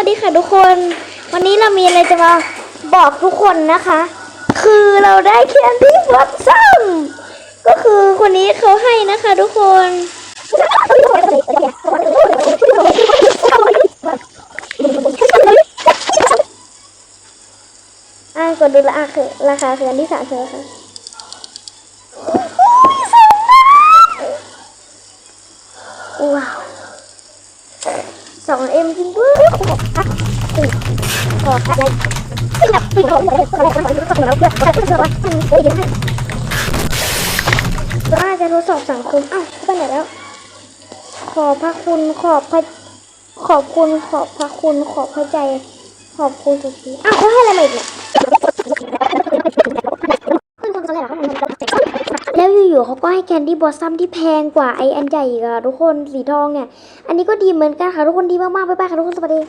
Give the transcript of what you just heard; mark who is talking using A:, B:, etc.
A: วัสดีค่ะทุกคน วันนี้เรามีอะไรจะมาบอกทุกคนนะคะ คือเราได้แคนดี้บลัซซัมก็คือคนนี้เขาให้นะคะทุกคนอ่ากดดูราคาคือราคาคืออันที่สามเธอค่ะว้าว สองเอ็มจริงด้วยขออะไรก็อาจจะทดสอบสังคมอ้าวไปไหนแล้ว ขอบพระคุณขอบพระขอบคุณขอบพระคุณขอบพระใจ ขอบคุณสุดที่อ้าวเขาให้อะไรมาอีกเนี่ย แล้ว อยู่ๆเขาก็ให้แคนดี้บอสซัมที่แพงกว่าไออันใหญ่อีกอะทุกคนสีทองเนี่ย อันนี้ก็ดีเหมือนกันค่ะทุกคนดีมากๆบ๊ายบายค่ะทุกคนสวัสดี